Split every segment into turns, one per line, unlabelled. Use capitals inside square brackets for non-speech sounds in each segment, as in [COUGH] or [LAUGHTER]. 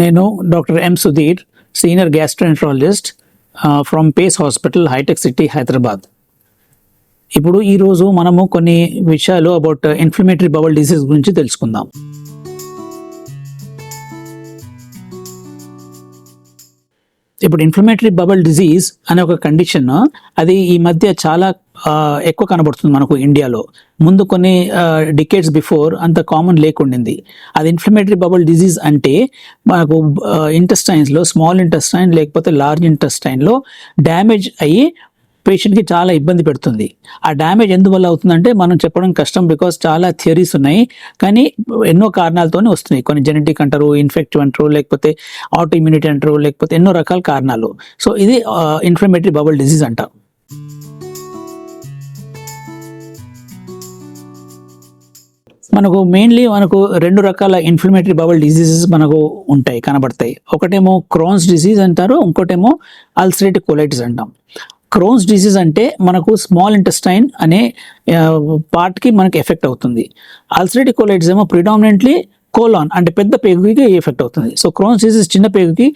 నేను doctor M Sudheer senior gastroenterologist from Pace hospital hitech city Hyderabad. ఇప్పుడు ఈరోజు మనము కొన్ని విషయాలు అబౌట్ ఇన్ఫ్లమేటరీ బవల్ డిసీజ్ గురించి తెలుసుకుందాం. ఇప్పుడు ఇన్ఫ్లమేటరీ బబల్ డిజీజ్ అనే ఒక కండిషన్ అది ఈ మధ్య చాలా ఎక్కువ కనబడుతుంది మనకు ఇండియాలో. ముందు కొన్ని డికేట్స్ బిఫోర్ అంత కామన్ లేకుండింది. అది ఇన్ఫ్లమేటరీ బబుల్ డిజీజ్ అంటే మనకు ఇంటెస్టైన్స్లో స్మాల్ ఇంటెస్టైన్ లేకపోతే లార్జ్ ఇంటెస్టైన్లో డ్యామేజ్ అయ్యి పేషెంట్కి చాలా ఇబ్బంది పెడుతుంది. ఆ డ్యామేజ్ ఎందువల్ల అవుతుందంటే మనం చెప్పడం కష్టం బికాస్ చాలా థియరీస్ ఉన్నాయి. కానీ ఎన్నో కారణాలతోనే వస్తున్నాయి. కొన్ని జెనెటిక్ అంటారు ఇన్ఫెక్టివ్ అంటారు లేకపోతే ఆటో ఇమ్యూనిటీ అంటారు లేకపోతే ఎన్నో రకాల కారణాలు. సో ఇది ఇన్ఫ్లమేటరీ బబుల్ డిసీజ్ అంటారు మనకు మెయిన్లీ మనకు రెండు రకాల ఇన్ఫ్లమేటరీ బబుల్ డిసీజెస్ మనకు ఉంటాయి కనబడతాయి. ఒకటేమో క్రోన్స్ డిసీజ్ అంటారు ఇంకోటేమో అల్సరేటివ్ కోలైటిస్ అంటాం. క్రోన్స్ డిసీజ్ అంటే మనకు స్మాల్ ఇంటెస్టైన్ అనే పార్ట్కి మనకు ఎఫెక్ట్ అవుతుంది. అల్సరేటివ్ కోలైటిస్ ఏమో ప్రిడామినెంట్లీ కోలాన్ అంటే పెద్ద పేగుకి ఎఫెక్ట్ అవుతుంది. సో క్రోన్స్ డిసీజ్ చిన్న పేగుకి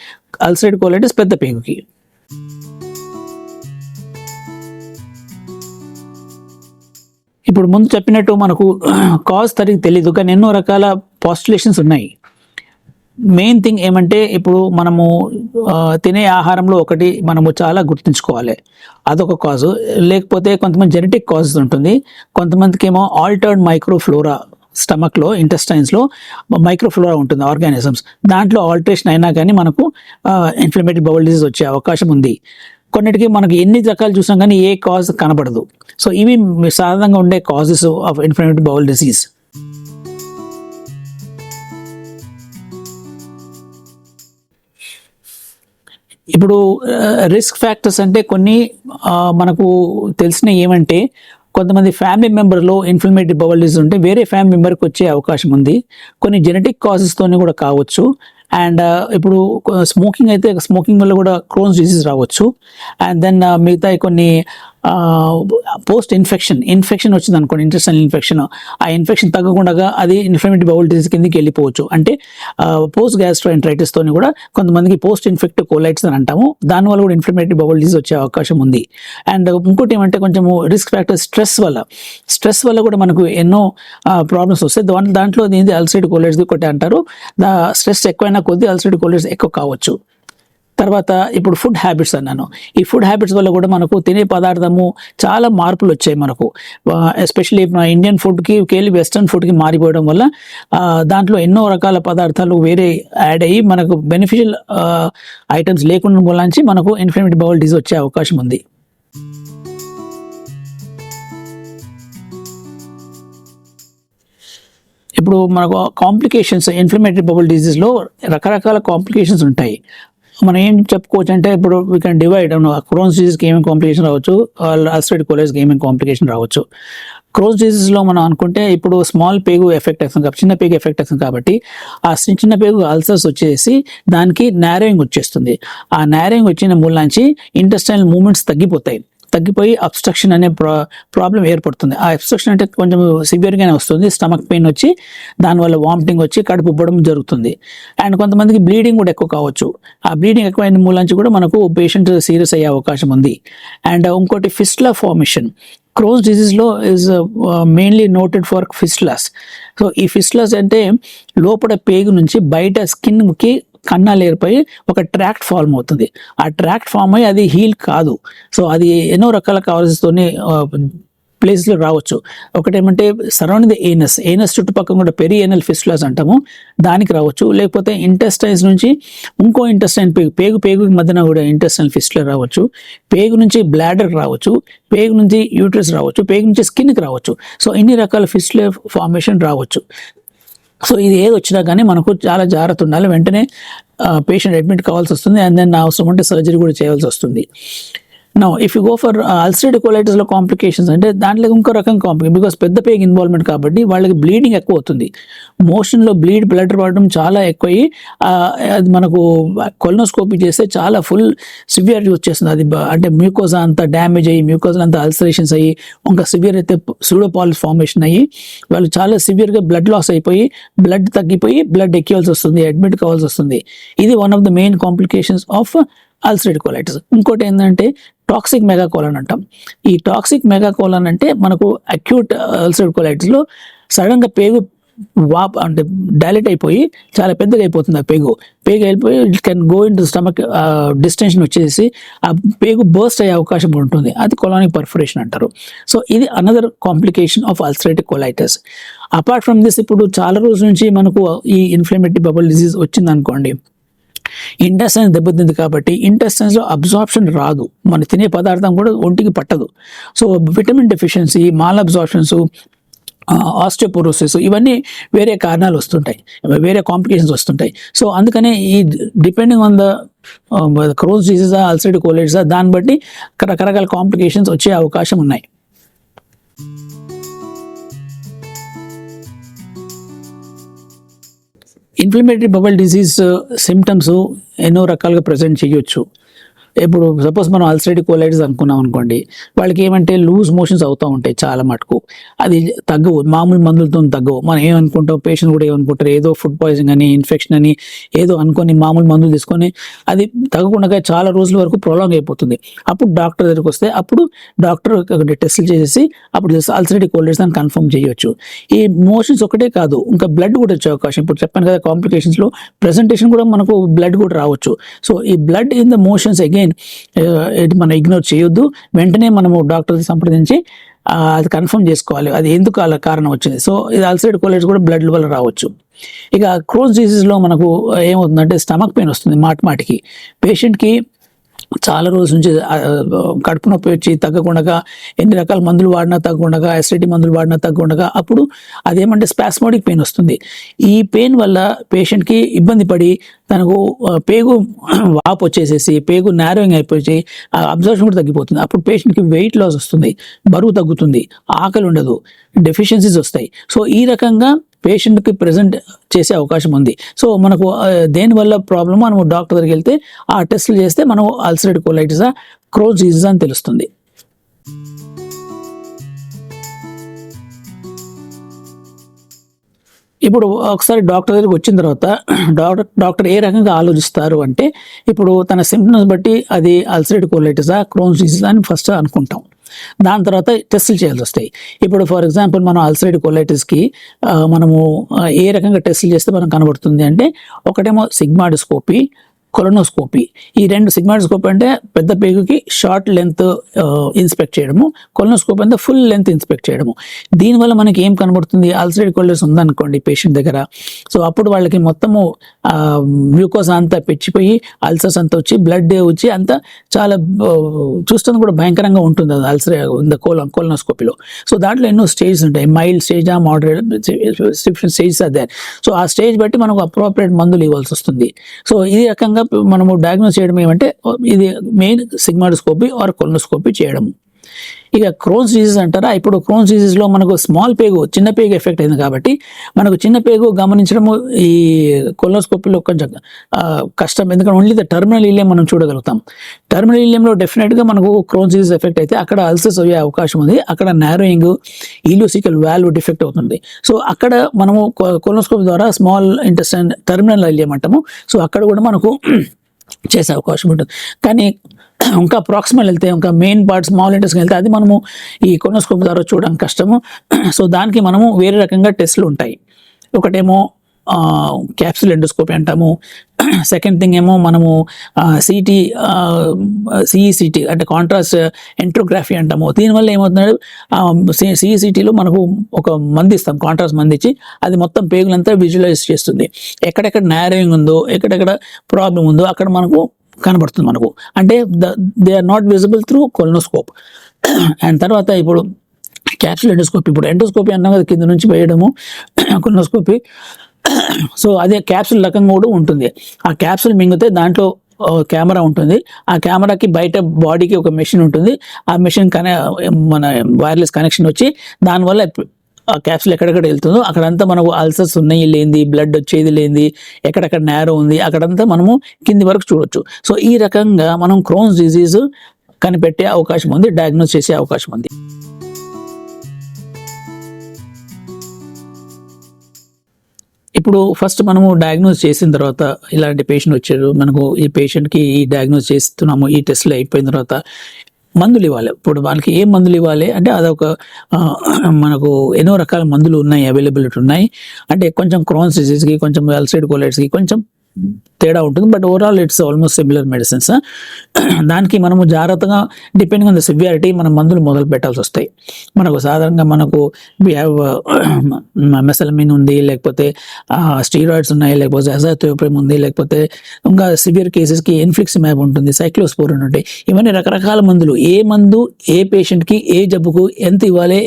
అల్సరేటివ్ కోలైటిస్ పెద్ద పేగుకి. ఇప్పుడు ముందు చెప్పినట్టు మనకు కాజ్ తరిగి తెలియదు కానీ ఎన్నో రకాల పాస్టులేషన్స్ ఉన్నాయి. మెయిన్ థింగ్ ఏమంటే ఇప్పుడు మనము తినే ఆహారంలో ఒకటి మనము చాలా గుర్తుంచుకోవాలి. అదొక కాజు లేకపోతే కొంతమంది జెనెటిక్ కాజెస్ ఉంటుంది. కొంతమందికి ఏమో ఆల్టర్డ్ మైక్రోఫ్లోరా స్టమక్లో ఇంటెస్టైన్స్లో మైక్రోఫ్లోరా ఉంటుంది ఆర్గానిజమ్స్ దాంట్లో ఆల్టరేషన్ అయినా కానీ మనకు ఇన్ఫ్లమేటరీ బౌల్ డిసీజ్ వచ్చే అవకాశం ఉంది. కొన్నిటికి మనకి ఎన్ని రకాలు చూసాం కానీ ఏ కాజ్ కనబడదు. సో ఇవి సాధారణంగా ఉండే causes of inflammatory bowel disease ఇప్పుడు రిస్క్ ఫ్యాక్టర్స్ అంటే కొన్ని మనకు తెలిసిన ఏమంటే కొంతమంది ఫ్యామిలీ మెంబర్లో ఇన్ఫ్లమేటరీ బవల్ డిజీజ్ ఉంటే వేరే ఫ్యామిలీ మెంబర్కి వచ్చే అవకాశం ఉంది. కొన్ని జెనెటిక్ కాజెస్తోనే కూడా కావచ్చు. అండ్ ఇప్పుడు స్మోకింగ్ అయితే స్మోకింగ్ వల్ల కూడా క్రోన్స్ డిసీజ్ రావచ్చు. అండ్ దెన్ మిగతా కొన్ని పోస్ట్ ఇన్ఫెక్షన్ ఇన్ఫెక్షన్ వచ్చింది అనుకోండి ఇంటెస్టైనల్ ఇన్ఫెక్షన్. ఆ ఇన్ఫెక్షన్ తగ్గకుండా అది ఇన్ఫ్లమేటరీ బౌల్ డిసీజ్ కిందకి వెళ్ళిపోవచ్చు. అంటే పోస్ట్ గ్యాస్ట్రోఎంట్రైటిస్ తోని కూడా కొంతమందికి పోస్ట్ ఇన్ఫెక్టివ్ కోలైట్స్ అని అంటాము. దానివల్ల కూడా ఇన్ఫ్లమేటరీ బౌల్ డిసీజ్ వచ్చే అవకాశం ఉంది. అండ్ ఇంకోటి ఏమంటే కొంచెం రిస్క్ ఫ్యాక్టర్ స్ట్రెస్ వల్ల. స్ట్రెస్ వల్ల కూడా మనకు ఎన్నో ప్రాబ్లమ్స్ వస్తాయి. దాంట్లో దాంట్లో దీని అల్సైడ్ కోలైట్స్ ఒకటి అంటారు. స్ట్రెస్ ఎక్కువైనా కొద్దీ అల్సైడ్ కోలైట్స్ ఎక్కువ కావచ్చు. తర్వాత ఇప్పుడు ఫుడ్ హ్యాబిట్స్ అన్నాను. ఈ ఫుడ్ హ్యాబిట్స్ వల్ల కూడా మనకు తినే పదార్థము చాలా మార్పులు వచ్చాయి మనకు. ఎస్పెషల్లీ మన ఇండియన్ ఫుడ్కి కేలి వెస్ట్రన్ ఫుడ్కి మారిపోవడం వల్ల దాంట్లో ఎన్నో రకాల పదార్థాలు వేరే యాడ్ అయ్యి మనకు బెనిఫిషియల్ ఐటమ్స్ లేకుండా వల్లంచి మనకు ఇన్ఫ్లమేటరీ బౌల్ డిజీజ్ వచ్చే అవకాశం ఉంది. ఇప్పుడు మనకు కాంప్లికేషన్స్ ఇన్ఫ్లమేటరీ బబుల్ డిజీజ్లో రకరకాల కాంప్లికేషన్స్ ఉంటాయి. మనం ఏం చెప్పుకోవచ్చు అంటే ఇప్పుడు వీ కెన్ డివైడ్ క్రోన్స్ డిసీజ్కి ఏమేమి కాంప్లికేషన్ రావచ్చు అల్సైడ్ కోలేజ్కి ఏమేమి కాంప్లికేషన్ రావచ్చు. క్రోన్స్ డిసీజ్లో మనం అనుకుంటే ఇప్పుడు స్మాల్ పేగు ఎఫెక్ట్ అవుతుంది కాబట్టి చిన్న పేగు ఎఫెక్ట్ అవుతుంది కాబట్టి ఆ చిన్న చిన్న పేగు అల్సర్స్ వచ్చేసి దానికి నేరోయింగ్ వచ్చేస్తుంది. ఆ నేరోయింగ్ వచ్చిన మూలాంచి ఇంటెస్టైనల్ మూమెంట్స్ తగ్గిపోతాయి. తగ్గిపోయి అబ్స్ట్రక్షన్ అనే ప్రా ప్రాబ్లం ఏర్పడుతుంది. ఆ అబ్స్ట్రక్షన్ అంటే కొంచెం సివియర్గానే వస్తుంది స్టమక్ పెయిన్ వచ్చి దానివల్ల వామిటింగ్ వచ్చి కడుపు ఉబ్బడం జరుగుతుంది. అండ్ కొంతమందికి బ్లీడింగ్ కూడా ఎక్కువ కావచ్చు. ఆ బ్లీడింగ్ ఎక్కువైన మూలంచి కూడా మనకు పేషెంట్ సీరియస్ అయ్యే అవకాశం ఉంది. అండ్ ఇంకోటి fistula formation Crohn's డిజీజ్లో is mainly noted for fistulas so ఈ ఫిస్ట్లాస్ అంటే లోపల పేగు నుంచి బయట స్కిన్కి కన్నాలు ఏర్పడి ఒక ట్రాక్ట్ ఫార్మ్ అవుతుంది. ఆ ట్రాక్ట్ ఫామ్ అయ్యి అది హీల్ కాదు. సో అది ఎన్నో రకాల కావాల్సితోనే ప్లేస్లో రావచ్చు. ఒకటేమంటే సరౌండింగ్ ద ఏనస్ ఏనస్ చుట్టుపక్కల కూడా పెరి ఏనల్ ఫిస్టులాస్ అంటాము. దానికి రావచ్చు. లేకపోతే ఇంటెస్టైన్స్ నుంచి ఇంకో ఇంటెస్టైన్ పేగు పేగు పేగు మధ్యన కూడా ఇంటెస్టైన్ ఫిస్టులా రావచ్చు. పేగు నుంచి బ్లాడర్ రావచ్చు. పేగు నుంచి యూట్రస్ రావచ్చు. పేగు నుంచి స్కిన్కి రావచ్చు. సో ఇన్ని రకాల ఫిస్టుల ఫార్మేషన్ రావచ్చు. సో ఇది ఏది వచ్చినా కానీ మనకు చాలా జాగ్రత్త ఉండాలి. వెంటనే పేషెంట్ అడ్మిట్ కావాల్సి వస్తుంది. అండ్ దెన్ అవసరం ఉంటే సర్జరీ కూడా చేయాల్సి వస్తుంది. Now if you go for ulcerative కోలైటిస్లో complications అంటే దాంట్లో ఇంకో రకం కాంప్లికేషన్ బికాస్ పెద్ద పేగ్ ఇన్వాల్వ్మెంట్ కాబట్టి వాళ్ళకి బ్లీడింగ్ ఎక్కువ అవుతుంది. మోషన్లో బ్లీడ్ బ్లడ్ పడడం చాలా ఎక్కువయ్యి అది మనకు కొలనోస్కోపీ చేస్తే చాలా ఫుల్ సివియర్ వచ్చేస్తుంది. అది అంటే మ్యూకోజా అంతా డ్యామేజ్ అయ్యి మ్యూకోజా అంతా అల్సరేషన్స్ అయ్యి ఇంకా సివియర్ అయితే సూడోపాలిస్ ఫార్మేషన్ అయ్యి వాళ్ళు చాలా సివియర్గా బ్లడ్ లాస్ అయిపోయి బ్లడ్ తగ్గిపోయి బ్లడ్ ఎక్కివాల్సి వస్తుంది అడ్మిట్ కావాల్సి వస్తుంది. ఇది one of the main complications of ulcerate colitis. ఇంకోటి ఏంటంటే టాక్సిక్ మెగాకోలన్ అంటాం. ఈ టాక్సిక్ మెగాకోలన్ అంటే మనకు అక్యూట్ అల్సరేట్ కోలైటిస్లో సడన్గా పేగు వాప్ అంటే డైలెట్ అయిపోయి చాలా పెద్దగా అయిపోతుంది ఆ పేగు. పేగు వెళ్ళిపోయి it can go into stomach distension వచ్చేసి ఆ పేగు బర్స్ట్ అయ్యే అవకాశం ఉంటుంది. అది కొలానిక్ పర్ఫరేషన్ అంటారు. సో ఇది another complication of ulcerative colitis. Apart from this ఇప్పుడు చాలా రోజుల నుంచి మనకు ఈ ఇన్ఫ్లమేటరీ బబుల్ డిసీజ్ వచ్చింది అనుకోండి ఇంటెస్టైన్స్ దెబ్బతింది కాబట్టి ఇంటెస్టైన్స్లో అబ్జార్ప్షన్ రాదు. మన తినే పదార్థం కూడా ఒంటికి పట్టదు. So vitamin deficiency malabsorptions osteoporosis ఇవన్నీ వేరే కారణాలు వస్తుంటాయి. వేరే కాంప్లికేషన్స్ వస్తుంటాయి. సో అందుకనే ఈ డిపెండింగ్ ఆన్ ద క్రోజ్ డిసీజా అల్సైడ్ కోలైటిసా దాన్ని బట్టి రకరకాల కాంప్లికేషన్స్ వచ్చే అవకాశం ఉన్నాయి. ఇన్ఫ్లమేటరీ బబల్ డిసీజ్ సిమ్టమ్స్ ఎన్నో రకాలుగా ప్రజెంట్ చేయొచ్చు. ఇప్పుడు సపోజ్ మనం అల్సరేటివ్ కోలైటిస్ అనుకున్నాం అనుకోండి వాళ్ళకి ఏమంటే లూజ్ మోషన్స్ అవుతూ ఉంటాయి చాలా మటుకు. అది తగ్గవు మామూలు మందులతో తగ్గవు. మనం ఏమనుకుంటాం పేషెంట్ కూడా ఏమనుకుంటారు ఏదో ఫుడ్ పాయిజన్ అని ఇన్ఫెక్షన్ అని ఏదో అనుకొని మామూలు మందులు తీసుకొని అది తగ్గకుండా చాలా రోజుల వరకు ప్రొలాంగ్ అయిపోతుంది. అప్పుడు డాక్టర్ దగ్గరికి వస్తే అప్పుడు డాక్టర్ టెస్టులు చేసేసి అప్పుడు అల్సరేటివ్ కోలైటిస్ అని కన్ఫర్మ్ చేయొచ్చు. ఈ మోషన్స్ ఒకటే కాదు ఇంకా బ్లడ్ కూడా వచ్చే అవకాశం. ఇప్పుడు చెప్పాను కదా కాంప్లికేషన్స్లో ప్రెజెంటేషన్ ప్రెసెంటేషన్ కూడా మనకు బ్లడ్ కూడా రావచ్చు. సో ఈ blood in the motions again ఇది మనం ఇగ్నోర్ చేయొద్దు. వెంటనే మనము డాక్టర్ని సంప్రదించి అది కన్ఫర్మ్ చేసుకోవాలి. అది ఎందుకు అలా కారణం వచ్చింది? సో ఇది అల్సైడ్ కోలేజ్ కూడా బ్లడ్ వల్ల రావచ్చు. ఇక క్రోజ్ డిసీజ్లో మనకు ఏమవుతుందంటే స్టమక్ పెయిన్ వస్తుంది మాటి మాటికి. పేషెంట్కి చాలా రోజుల నుంచి కడుపు నొప్పి వచ్చి తగ్గకుండా ఎన్ని రకాల మందులు వాడినా తగ్గకుండా ఎసిడిటీ మందులు వాడినా తగ్గకుండా అప్పుడు అదేమంటే స్పాస్మోడిక్ పెయిన్ వస్తుంది. ఈ పెయిన్ వల్ల పేషెంట్కి ఇబ్బంది పడి తనకు పేగు వాపు వచ్చేసేసి పేగు నారోయింగ్ అయిపోయి ఆ కూడా తగ్గిపోతుంది. అప్పుడు పేషెంట్కి వెయిట్ లాస్ వస్తుంది బరువు తగ్గుతుంది ఆకలి ఉండదు డెఫిషియన్సీస్ వస్తాయి. సో ఈ రకంగా పేషెంట్కి ప్రజెంట్ చేసే అవకాశం ఉంది. సో మనకు దేనివల్ల ప్రాబ్లమ్ మనం డాక్టర్ దగ్గరికి వెళ్తే ఆ టెస్టులు చేస్తే మనం అల్సరేట్ కోలైటిసా క్రోజ్ డిజీజ్ అని తెలుస్తుంది. ఇప్పుడు ఒకసారి డాక్టర్ దగ్గరికి వచ్చిన తర్వాత డాక్టర్ డాక్టర్ ఏ రకంగా ఆలోచిస్తారు అంటే ఇప్పుడు తన సిమ్టమ్స్ బట్టి అది అల్సరేట్ కోలైటిసా క్రోన్స్ డిజీజ్ అని ఫస్ట్ అనుకుంటాం. దాని తర్వాత టెస్టులు చేయాల్సి వస్తాయి. ఇప్పుడు ఫర్ ఎగ్జాంపుల్ మనం అల్సరేటివ్ కొలైటిస్కి మనము ఏ రకంగా టెస్టులు చేస్తే మనం కనబడుతుంది అంటే ఒకటేమో సిగ్మాడోస్కోపీ కొలనోస్కోపీ. ఈ రెండు సిగ్మాటోస్కోపీ అంటే పెద్ద పేగుకి షార్ట్ లెంత్ ఇన్స్పెక్ట్ చేయడము. కొలనోస్కోపీ అంటే ఫుల్ లెంత్ ఇన్స్పెక్ట్ చేయడము. దీనివల్ల మనకి ఏం కనబడుతుంది? అల్సరేట్ కొలెస్ ఉందనుకోండి పేషెంట్ దగ్గర. సో అప్పుడు వాళ్ళకి మొత్తము గ్లూకోజ్ అంతా పెచ్చిపోయి అల్సర్స్ అంతా వచ్చి బ్లడ్ వచ్చి అంతా చాలా చూస్తుంది కూడా భయంకరంగా ఉంటుంది అది అల్సరే ద కోలం కోలనోస్కోపీలో. సో దాంట్లో ఎన్నో స్టేజెస్ ఉంటాయి. మైల్డ్ స్టేజా మోడరేట్ స్టేజెస్ అదే. సో ఆ స్టేజ్ బట్టి మనకు అప్రోప్రియేట్ మందులు ఇవ్వాల్సి వస్తుంది. సో ఈ రకంగా మనము డయాగ్నోస్ చేయడం ఏమంటే ఇది మెయిన్ సిగ్మాడోస్కోపీ ఆర్ కొలనోస్కోపీ చేయడం ఇక క్రోన్స్ డిజీజ్ అంటారా? ఇప్పుడు క్రోన్స్ డిజీజ్లో మనకు స్మాల్ పేగు చిన్న పేగు ఎఫెక్ట్ అయింది కాబట్టి మనకు చిన్న పేగు గమనించడము ఈ కొలోస్కోపీలో కొంచెం కష్టం. ఎందుకంటే ఓన్లీ ద టర్మినల్ ఇలియం మనం చూడగలుగుతాం. టర్మినల్ ఇలియంలో డెఫినెట్గా మనకు క్రోన్స్ డిజీజ్ ఎఫెక్ట్ అయితే అక్కడ అల్సర్స్ అయ్యే అవకాశం ఉంది. అక్కడ నారోయింగ్ ఈలోసికల్ వాల్వ్ డిఫెక్ట్ అవుతుంది. సో అక్కడ మనము కొలనోస్కోపీ ద్వారా స్మాల్ ఇంటెస్టైన్ టర్మినల్ ఇలియం అంటాము. సో అక్కడ కూడా మనకు [CLEARS THROAT] చేసే అవకాశం ఉంటుంది. కానీ ఇంకా ప్రాక్సిమల్ వెళ్తే ఇంకా మెయిన్ పార్ట్ స్మాల్ ఇంటెస్ట్కి వెళ్తే అది మనము ఈ కొనోస్కోప్ ద్వారా చూడడం కష్టము. [CLEARS THROAT] సో దానికి మనము వేరే రకంగా టెస్ట్లు ఉంటాయి. ఒకటేమో క్యాప్సుల్ ఎండోస్కోపీ అంటాము. [CLEARS THROAT] సెకండ్ థింగ్ ఏమో మనము సిటీ సిఈసిటీ అంటే కాంట్రాస్ట్ ఎంట్రోగ్రఫీ అంటాము. దీనివల్ల ఏమవుతున్నాడు సిఈసిటీలో మనకు ఒక మంది ఇస్తాం కాంట్రాస్ట్ మంది ఇచ్చి అది మొత్తం పేగులంతా విజువలైజ్ చేస్తుంది. ఎక్కడెక్కడ నేరింగ్ ఉందో ఎక్కడెక్కడ ప్రాబ్లం ఉందో అక్కడ మనకు కనబడుతుంది మనకు. అంటే they are not visible through colonoscope. And తర్వాత ఇప్పుడు క్యాప్సుల్ ఎండోస్కోపీ ఇప్పుడు ఎండోస్కోపీ అన్నాం కదా కింద నుంచి వేయడము కొలనోస్కోపీ. సో అదే క్యాప్సుల్ రకంగా కూడా ఉంటుంది. ఆ క్యాప్సుల్ మింగితే దాంట్లో కెమెరా ఉంటుంది. ఆ కెమెరాకి బయట బాడీకి ఒక మెషిన్ ఉంటుంది. ఆ మెషిన్ కనె మన వైర్లెస్ కనెక్షన్ వచ్చి దానివల్ల ఆ క్యాప్సుల్ ఎక్కడెక్కడ వెళ్తుందో అక్కడంతా మనకు అల్సర్స్ ఉన్నాయి లేనిది బ్లడ్ వచ్చేది లేనిది ఎక్కడెక్కడ నేరో ఉంది అక్కడంతా మనము కింది వరకు చూడొచ్చు. సో ఈ రకంగా మనం క్రోన్స్ డిజీజ్ కనిపెట్టే అవకాశం ఉంది డయాగ్నోస్ చేసే అవకాశం ఉంది. ఇప్పుడు ఫస్ట్ మనము డయాగ్నోస్ చేసిన తర్వాత ఇలాంటి పేషెంట్ వచ్చారు. మనకు ఈ పేషెంట్కి ఈ డయాగ్నోస్ చేస్తున్నాము ఈ టెస్ట్లు అయిపోయిన తర్వాత మందులు ఇవ్వాలి ఇప్పుడు వాళ్ళకి ఏ మందులు ఇవ్వాలి అంటే అదొక మనకు ఎన్నో రకాల మందులు ఉన్నాయి అవైలబిలిటీ ఉన్నాయి. అంటే కొంచెం క్రోన్స్ డిసీజ్కి కొంచెం అల్సైడ్ కోలైట్స్కి కొంచెం తేడా ఉంటుంది. But overall it's almost similar medicines దానికి మనము జాగ్రత్తగా డిపెండింగ్ ఆన్ ద సివియారిటీ మనం మందులు మొదలు పెట్టాల్సి వస్తాయి. మనకు సాధారణంగా మనకు వి హ్యావ్ మెసలమిన్ ఉంది లేకపోతే స్టీరాయిడ్స్ ఉన్నాయి లేకపోతే అజాథోప్రిమ్ ఉంది లేకపోతే ఇంకా సివియర్ కేసెస్కి ఇన్ఫ్లిక్స్ మ్యాప్ ఉంటుంది సైక్లోస్పోరిన్ ఉంటాయి. ఇవన్నీ రకరకాల మందులు. ఏ మందు ఏ పేషెంట్కి ఏ జబ్బుకు ఎంత ఇవ్వాలి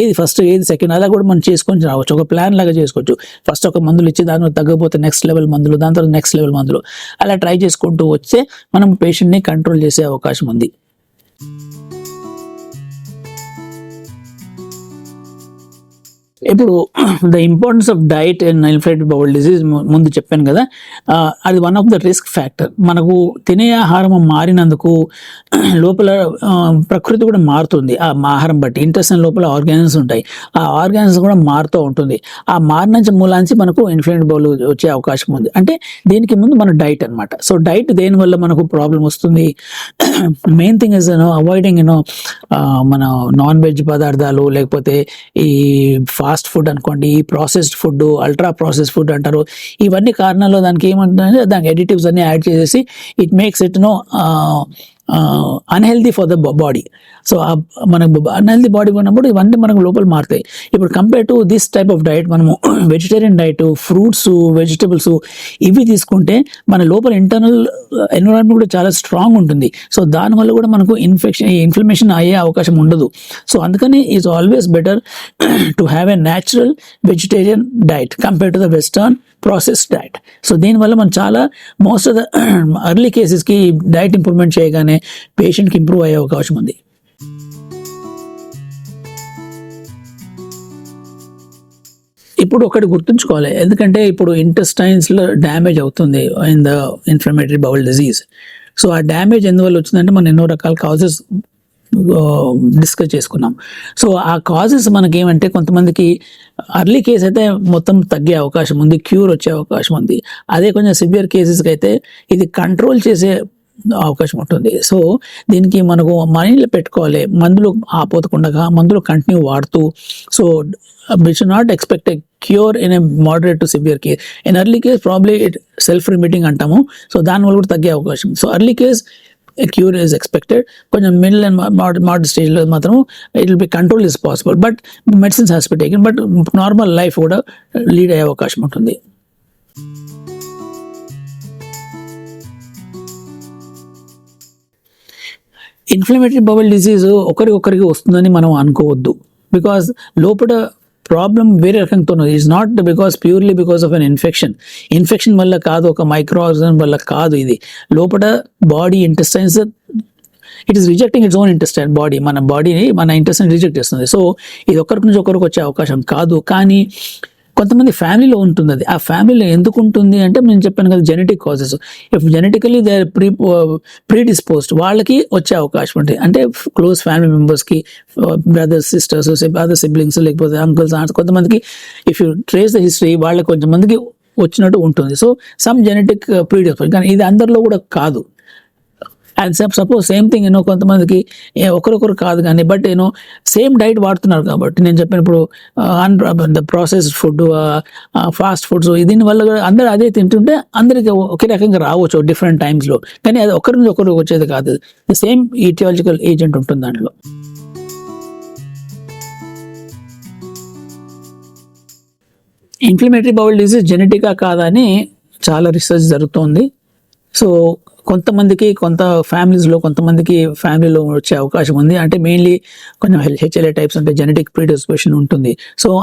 ఏది ఫస్ట్ ఏది సెకండ్ అలా కూడా మనం చేసుకొని రావచ్చు. ఒక ప్లాన్ లాగా చేసుకోవచ్చు. ఫస్ట్ ఒక మందులు ఇచ్చి దాని తగ్గకపోతే నెక్స్ట్ లెవెల్ మందులు దాని తర్వాత నెక్స్ట్ లెవెల్ మందులు అలా ట్రై చేసుకుంటూ వస్తే మనం పేషెంట్ని కంట్రోల్ చేసే అవకాశం ఉంది. ఇప్పుడు the importance of diet and inflated bowel disease ముందు చెప్పాను కదా అది one of the risk factor మనకు తినే ఆహారం మారినందుకు లోపల ప్రకృతి కూడా మారుతుంది. ఆ ఆహారం బట్టి ఇంటెస్టైన్ లోపల ఆర్గానిజమ్స్ ఉంటాయి. ఆ ఆర్గానిజమ్స్ కూడా మారుతూ ఉంటుంది. ఆ మారిన మూలాంచి మనకు ఇన్ఫ్లేటెడ్ బౌల్ వచ్చే అవకాశం ఉంది. అంటే దీనికి ముందు మన డైట్ అన్నమాట. సో డైట్ దేని వల్ల మనకు ప్రాబ్లం వస్తుంది? Main thing is you know avoiding you know మన నాన్ వెజ్ పదార్థాలు లేకపోతే ఈ ఫాస్ట్ ఫుడ్ అనుకోండి ఈ processed food ultra process food అంటారు. ఇవన్నీ కారణాలు దానికి ఏమంటుందంటే దానికి ఎడిటివ్స్ అన్ని యాడ్ చేసేసి it makes it no unhealthy for the body so మనకు అన్హెల్దీ బాడీ ఉన్నప్పుడు ఇవన్నీ మనకు లోపల మారుతాయి. ఇప్పుడు compare to this type of diet మనము వెజిటేరియన్ డైట్ ఫ్రూట్స్ వెజిటబుల్స్ ఇవి తీసుకుంటే మన లోపల ఇంటర్నల్ ఎన్విరాన్మెంట్ కూడా చాలా స్ట్రాంగ్ ఉంటుంది. సో దానివల్ల కూడా మనకు ఇన్ఫెక్షన్ ఇన్ఫ్లమేషన్ అయ్యే అవకాశం ఉండదు. సో అందుకని is always better to have a natural vegetarian diet compare to the western process diet so దీనివల్ల మనం చాలా మోస్ట్ ఆఫ్ ద అర్లీ కేసెస్కి డైట్ ఇంప్రూవ్మెంట్ చేయగానే పేషెంట్కి ఇంప్రూవ్ అయ్యే అవకాశం ఉంది. ఇప్పుడు ఒకటి గుర్తుంచుకోవాలి. ఎందుకంటే ఇప్పుడు ఇంటెస్టైన్స్లో డ్యామేజ్ అవుతుంది in the inflammatory bowel disease so ఆ డ్యామేజ్ ఎందువల్ల వచ్చిందంటే మనం ఎన్నో రకాల కాజెస్ డిస్కస్ చేసుకున్నాం. సో ఆ కాజెస్ మనకి ఏమంటే కొంతమందికి అర్లీ కేసు అయితే మొత్తం తగ్గే అవకాశం ఉంది క్యూర్ వచ్చే అవకాశం ఉంది. అదే కొంచెం సివియర్ కేసెస్కి అయితే ఇది కంట్రోల్ చేసే అవకాశం ఉంటుంది. సో దీనికి మనకు మైండ్లో పెట్టుకోవాలి మందులు ఆపోతకుండా మందులు కంటిన్యూ వాడుతూ so we should not expect a cure in a moderate to severe case in early case probably it self remitting అంటాము. సో దానివల్ల కూడా తగ్గే అవకాశం. So early case cure is expected కొంచెం మిడిల్ అండ్ మోడర్ స్టేజ్లో మాత్రం it will be control is possible but medicines hospital be taken but normal life కూడా lead అయ్యే అవకాశం ఉంటుంది ఇన్ఫ్లమేటరీ బబల్ డిసీజ్ ఒకరికొకరికి వస్తుందని మనం అనుకోవద్దు. బికాజ్ లోపల ప్రాబ్లం వేరే రకంతో is not because purely because of an infection infection వల్ల కాదు ఒక మైక్రో వల్ల కాదు ఇది. లోపల body intestines it is rejecting its own intestine body మన బాడీని మన ఇంటెస్టైన్ రిజెక్ట్ చేస్తుంది. సో ఇది ఒకరికి నుంచి ఒకరికి వచ్చే అవకాశం కాదు. కానీ కొంతమంది ఫ్యామిలీలో ఉంటుంది అది ఆ ఫ్యామిలీలో ఎందుకు ఉంటుంది అంటే నేను చెప్పాను కదా genetic causes if genetically they pre predisposed వాళ్ళకి వచ్చే అవకాశం ఉంటుంది. అంటే క్లోజ్ ఫ్యామిలీ మెంబర్స్కి బ్రదర్స్ సిస్టర్స్ అదర్ సిబ్లింగ్స్ లేకపోతే అంకుల్స్ ఆంట్స్ కొంతమందికి if you trace the history వాళ్ళకి కొంతమందికి వచ్చినట్టు ఉంటుంది. సో సమ్ జెనెటిక్ ప్రీడియస్ కానీ ఇది అందరిలో కూడా కాదు. And suppose same thing you know కొంతమందికి ఒకరొకరు కాదు కానీ బట్ యూనో సేమ్ డైట్ వాడుతున్నారు కాబట్టి నేను చెప్పినప్పుడు on the process food fast foods దీనివల్ల కూడా అందరూ అదే తింటుంటే అందరికి ఒకే రకంగా రావచ్చు డిఫరెంట్ టైమ్స్లో కానీ అది ఒకరి నుంచి ఒకరు వచ్చేది కాదు. సేమ్ ఈటియాలజికల్ ఏజెంట్ ఉంటుంది దాంట్లో. ఇన్ఫ్లమేటరీ బౌల్ డిసీజ్ జెనెటికా కాదని చాలా రీసెర్చ్ జరుగుతోంది. సో కొంతమందికి కొంత ఫ్యామిలీస్లో కొంతమందికి ఫ్యామిలీలో వచ్చే అవకాశం ఉంది. అంటే మెయిన్లీ కొంచెం హెచ్ఎల్ఏ టైప్స్ అంటే జెనెటిక్ ప్రీడిస్పోషన్ ఉంటుంది. సో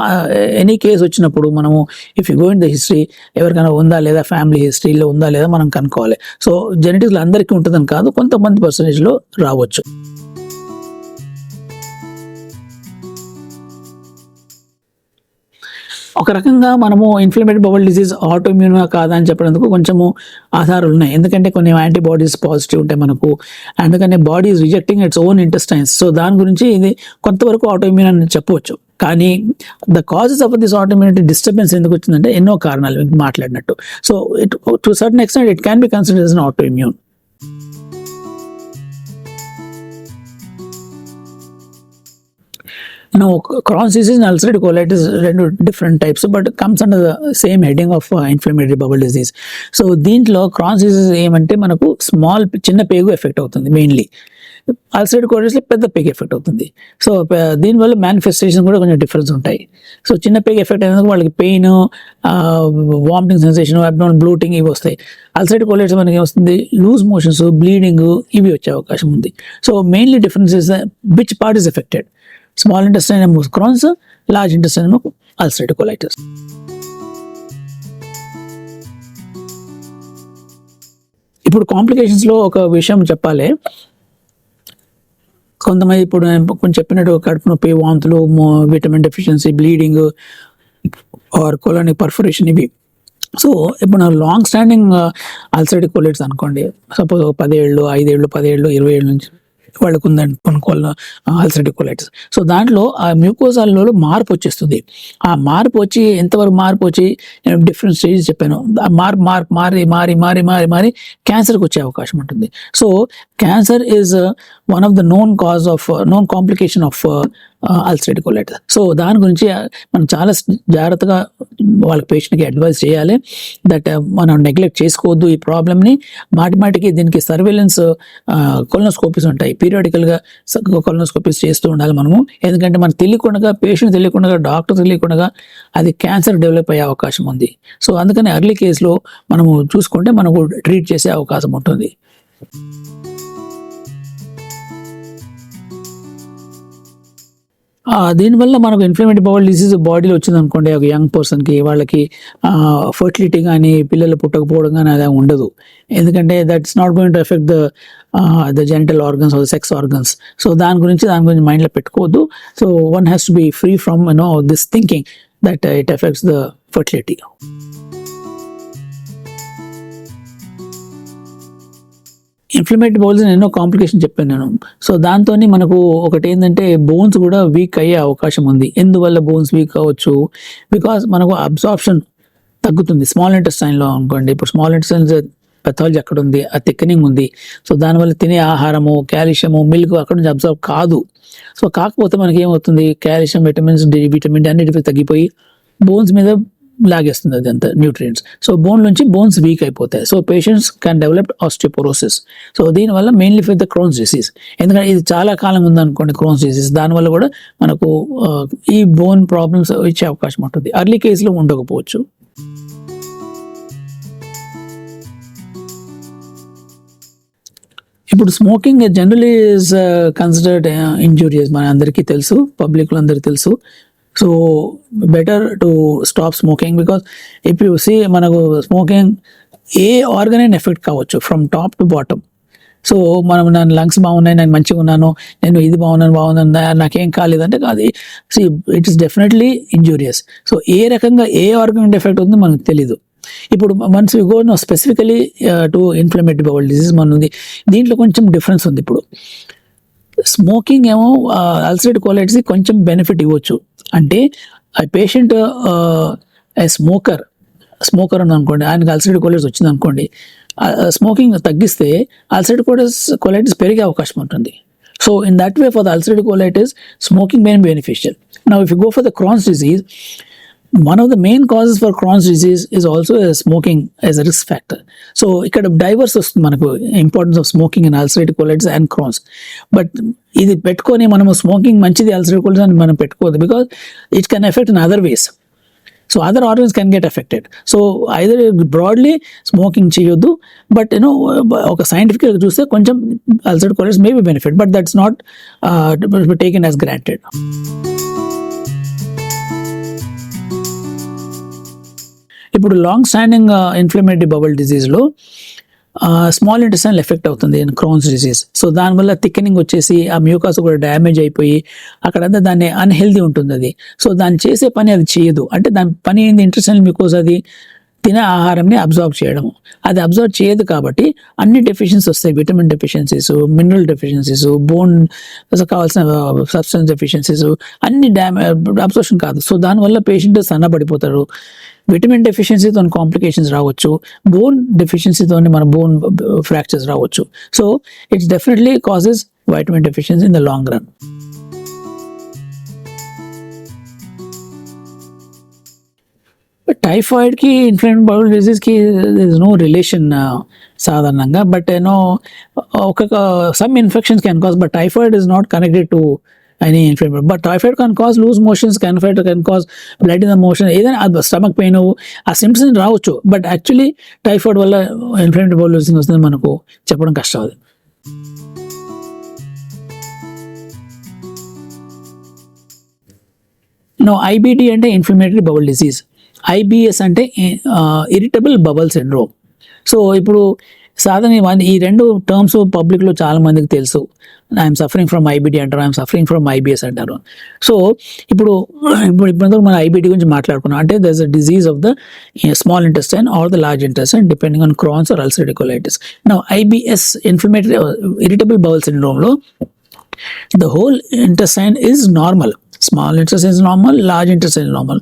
ఎనీ కేసు వచ్చినప్పుడు మనము if you go in the history ఎవరికైనా ఉందా లేదా ఫ్యామిలీ హిస్టరీలో ఉందా లేదా మనం కనుక్కోవాలి. సో జెనెటిక్స్లో అందరికీ ఉంటుందని కాదు కొంతమంది పర్సంటేజ్లో రావచ్చు. ఒక రకంగా మనము ఇన్ఫ్లమేటరీ బబుల్ డిజీజ్ ఆటోమ్యూనా కాదా అని చెప్పడానికి కొంచెము ఆధారాలు ఉన్నాయి. ఎందుకంటే కొన్ని యాంటీబాడీస్ పాజిటివ్ ఉంటాయి మనకు. అందుకనే body is rejecting its own intestines so దాని గురించి ఇది కొంతవరకు ఆటోమ్యూన్ అని చెప్పవచ్చు. కానీ the causes of this autoimmunity disturbance ఎందుకు వచ్చిందంటే ఎన్నో కారణాలు మాట్లాడినట్టు. So it to certain extent it can be consider as an autoimmune Now, Crohn's disease and ulcerative colitis రెండు different types but comes under the same heading of inflammatory bowel disease so దీంట్లో Crohn's disease ఏమంటే మనకు small చిన్న పేగు effect అవుతుంది mainly ulcerative కోలైటిస్లో పెద్ద పేగ్ ఎఫెక్ట్ అవుతుంది. సో దీనివల్ల మేనిఫెస్టేషన్ కూడా కొంచెం డిఫరెన్స్ ఉంటాయి. సో చిన్న పేగ్ ఎఫెక్ట్ అయినందుకు వాళ్ళకి pain vomiting sensation abdominal bloating ఇవి వస్తాయి. అల్సైడ్ కోలైటిస్ మనకి ఏమొస్తుంది? లూజ్ మోషన్స్ బ్లీడింగ్ ఇవి వచ్చే అవకాశం ఉంది. So mainly difference is which part is affected small intestine ఏమో క్రాన్స్ లార్జ్ ఇంటెస్టైన్ ఏమో అల్సరేటివ్ కొలైటిస్. ఇప్పుడు కాంప్లికేషన్స్లో ఒక విషయం చెప్పాలి. కొంతమంది ఇప్పుడు కొంచెం చెప్పినట్టు కడుపు నొప్పి వాంతులు vitamin deficiency bleeding or colonic perforation ఇవి. సో ఇప్పుడు లాంగ్ స్టాండింగ్ అల్సరేటిక్ కొలైట్స్ అనుకోండి. సపోజ్ పదేళ్ళు ఐదేళ్ళు పదేళ్ళు ఇరవై ఏళ్ళు నుంచి. వాళ్ళకు ఉందని కొనుక్కోవాలి అల్సరేటివ్ కొలైటిస్ సో దాంట్లో ఆ మ్యూకోజాల్లో మార్పు వచ్చేస్తుంది. ఆ మార్పు వచ్చి ఎంతవరకు మార్పు వచ్చి నేను డిఫరెంట్ స్టేజెస్ చెప్పాను. మార్పు మార్పు మారి మారి మారి మారి మారి క్యాన్సర్కి వచ్చే అవకాశం ఉంటుంది. So cancer is one of the known cause of known complication of ulcerative colitis so దాని గురించి uh, మనం చాలా జాగ్రత్తగా వాళ్ళ పేషెంట్కి అడ్వైస్ చేయాలి. దట్ uh, మనం నెగ్లెక్ట్ చేసుకోవద్దు ఈ ప్రాబ్లమ్ని మాటి మాటికి దీనికి సర్వేలెన్స్ కొలనోస్కోపీస్ uh, ఉంటాయి. పీరియాడికల్గా కొలనోస్కోపీస్ చేస్తూ ఉండాలి మనము. ఎందుకంటే మనం తెలియకుండా పేషెంట్ తెలియకుండా డాక్టర్ తెలియకుండా అది క్యాన్సర్ డెవలప్ అయ్యే అవకాశం ఉంది. సో అందుకని అర్లీ కేసులో మనము చూసుకుంటే మనకు ట్రీట్ చేసే అవకాశం ఉంటుంది. దీనివల్ల మనకు ఇన్ఫ్లమేటరీ బౌల్ డిసీజ్ బాడీలో వచ్చింది అనుకోండి ఒక యంగ్ పర్సన్కి వాళ్ళకి ఫర్టిలిటీ కానీ పిల్లలు పుట్టకపోవడం కానీ అది ఉండదు. ఎందుకంటే that's not going to affect the the genital organs or sex organs so దాని గురించి దాని గురించి మైండ్లో పెట్టుకోవద్దు. So one has to be free from no this thinking that it affects the fertility inflammatory bowels ఎన్నో కాంప్లికేషన్ చెప్పాను నేను. So దాంతో మనకు ఒకటి ఏంటంటే బోన్స్ కూడా వీక్ అయ్యే అవకాశం ఉంది. ఎందువల్ల బోన్స్ వీక్ అవ్వచ్చు? బికాస్ మనకు అబ్జార్ప్షన్ తగ్గుతుంది. స్మాల్ ఇంటెస్టైన్లో అనుకోండి. ఇప్పుడు స్మాల్ ఇంటెస్టైన్ పెథాలజీ అక్కడ ఉంది. ఆ థిక్కనింగ్ ఉంది. సో దానివల్ల తినే ఆహారము కాల్షియము మిల్క్ అక్కడ నుంచి అబ్జర్వ్ కాదు. సో కాకపోతే మనకి ఏమవుతుంది calcium vitamins D vitamin D అన్నిటిపై తగ్గిపోయి బోన్స్ మీద లాగేస్తుంది అదంతా న్యూట్రియంట్స్ సో బోన్ నుంచి బోన్స్ వీక్ అయిపోతాయి. So patients can develop osteoporosis so దీనివల్ల mainly for the Crohn's disease ఎందుకంటే ఇది చాలా కాలం ఉందనుకోండి క్రోన్స్ డిసీజ్ దానివల్ల కూడా మనకు ఈ బోన్ ప్రాబ్లమ్స్ వచ్చే అవకాశం ఉంటుంది. అర్లీ కేసులో ఉండకపోవచ్చు. ఇప్పుడు smoking generally is considered injurious మన అందరికీ తెలుసు. పబ్లిక్లో అందరికీ తెలుసు. So better to stop smoking because if you see మనకు స్మోకింగ్ ఏ ఆర్గన్ అయినా ఎఫెక్ట్ కావచ్చు from top to bottom so మనం నా లంగ్స్ బాగున్నాయి నేను మంచిగా ఉన్నాను నేను ఇది బాగున్నాను బాగున్నాను నాకేం కాలేదంటే కాదు see it is definitely injurious so ఏ రకంగా ఏ ఆర్గన్ ఎఫెక్ట్ ఉందో మనకు తెలీదు. ఇప్పుడు once you go no specifically to inflammatory bowel disease మన ఉంది. దీంట్లో కొంచెం డిఫరెన్స్ ఉంది ఇప్పుడు. స్మోకింగ్ ఏమో అల్సరేట్ కోలైటిస్ కొంచెం బెనిఫిట్ ఇవ్వచ్చు. అంటే ఆ పేషెంట్ స్మోకర్ స్మోకర్ అని అనుకోండి ఆయనకి అల్సరేట్ కోలైటిస్ వచ్చింది అనుకోండి స్మోకింగ్ తగ్గిస్తే అల్సరేట్ కోలైటిస్ కొలైటిస్ పెరిగే అవకాశం ఉంటుంది. So in that way for the ulcerative colitis smoking main beneficial నా if you go for the Crohn's disease one of the main causes for Crohn's disease is also smoking as a risk factor so ఇక్కడ divorce వస్తుంది మనకు importance of smoking and ulcerative colitis and Crohn's but ఇది పెట్టుకొని మనము smoking మంచిది ulcerative colitis అని మనం పెట్టుకోవద్దు because it can affect in other ways so other organs can get affected so either broadly smoking చేయొద్దు బట్ యూనో ఒక scientific చూస్తే కొంచెం ulcer colitis may be benefit but that's not taken as granted ఇప్పుడు long standing inflammatory bowel డిజీజ్లో small intestine effect అవుతుంది Crohn's disease so దానివల్ల thickening వచ్చేసి ఆ మ్యూకాస్ కూడా డ్యామేజ్ అయిపోయి అక్కడంతా దాన్ని అన్హెల్దీ ఉంటుంది అది. సో దాన్ని చేసే పని అది చేయదు. అంటే దాని పని ఏంది? ఇంటెస్టైన్ మ్యూకోస్ అది తినే ఆహారంని అబ్జర్వ్ చేయడం. అది అబ్జర్వ్ చేయదు కాబట్టి అన్ని డెఫిషియన్స్ వస్తాయి. Vitamin deficiencies mineral deficiencies bone కావాల్సిన సబ్స్టెన్స్ డెఫిషియన్సీస్ అన్ని డ్యామే అబ్జర్వేషన్ కాదు. సో దానివల్ల పేషెంట్ సన్నబడిపోతారు. విటమిన్ డెఫిషియన్సీతో కాంప్లికేషన్స్ రావచ్చు. బోన్ డెఫిషియన్సీతో మన బోన్ ఫ్రాక్చర్స్ రావచ్చు. So it's definitely causes vitamin deficiency in the long run టైఫాయిడ్కి ఇన్ఫ్లెంట్ bowel డిజీజ్కి ఇస్ నో రిలేషన్ సాధారణంగా. బట్ ఏనో ఒక some infections can cause but typhoid is not connected to any inflammatory but typhoid can cause loose motions typhoid can cause blood in the motion ఏదైనా stomach pain ఆ symptoms రావచ్చు but actually typhoid వల్ల ఇన్ఫ్లెంట్ bowel disease వస్తుంది మనకు చెప్పడం కష్టం అది. No IBD అంటే ఇన్ఫ్లమేటరీ బబుల్ డిసీజ్ ఐబిఎస్ అంటే ఇరిటబుల్ బబుల్ సిండ్రోమ్ సో ఇప్పుడు సాధారణ ఈ రెండు టర్మ్స్ పబ్లిక్లో చాలా మందికి తెలుసు. ఐఎమ్ సఫరింగ్ ఫ్రమ్ ఐబిడి అంటారు ఐఎమ్ సఫరింగ్ ఫ్రమ్ ఐబిఎస్ అంటారు. సో ఇప్పుడు ఇప్పుడు ఇప్పుడు మనం ఐబిడి గురించి మాట్లాడుకున్నాం. అంటే thus a disease of the small intestine or the large intestine depending on Crohn's or ulcerative colitis నా IBS inflammatory irritable bowel సిండ్రోమ్లో the whole intestine is normal small intestine is normal large intestine normal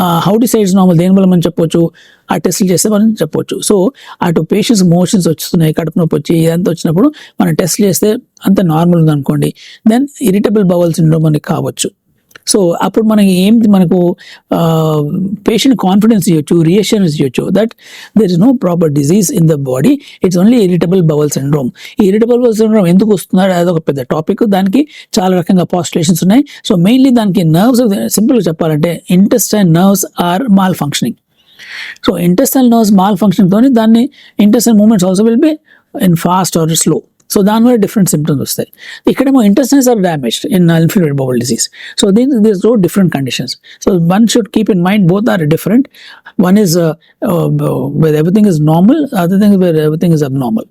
how sides normal దేనివల్ల మనం చెప్పొచ్చు? ఆ టెస్ట్లు చేస్తే మనం చెప్పొచ్చు. So అటు పేషెంట్స్ మోషన్స్ వస్తున్నాయి కడుపు నొప్పి వచ్చి ఇదంతా వచ్చినప్పుడు మనం టెస్ట్ చేస్తే అంత నార్మల్ ఉంది అనుకోండి దెన్ ఇరిటబుల్ బవల్ సిండ్రోమ్ అని కావచ్చు. సో అప్పుడు మనకి ఏం మనకు పేషెంట్ కాన్ఫిడెన్స్ ఇవ్వచ్చు రియేషన్స్ ఇవ్వచ్చు that there is no proper disease in the body it's only irritable bowel syndrome irritable bowel syndrome ఎందుకు వస్తుందో అది ఒక పెద్ద టాపిక్ దానికి చాలా రకంగా పాస్టులేషన్స్ ఉన్నాయి. సో మెయిన్లీ దానికి నర్వ్స్ సింపుల్గా చెప్పాలంటే intestine nerves are malfunctioning so intestine nerves mall ఫంక్షన్తో దాన్ని intestine movements also will be in fast or slow so దానివల్ల డిఫరెంట్ సిమ్టమ్స్ వస్తాయి. ఇక్కడేమో intestines are damaged in inflamed bowel disease so Deen these are different conditions so one should keep in mind both are different one is where everything is normal other thing where everything is abnormal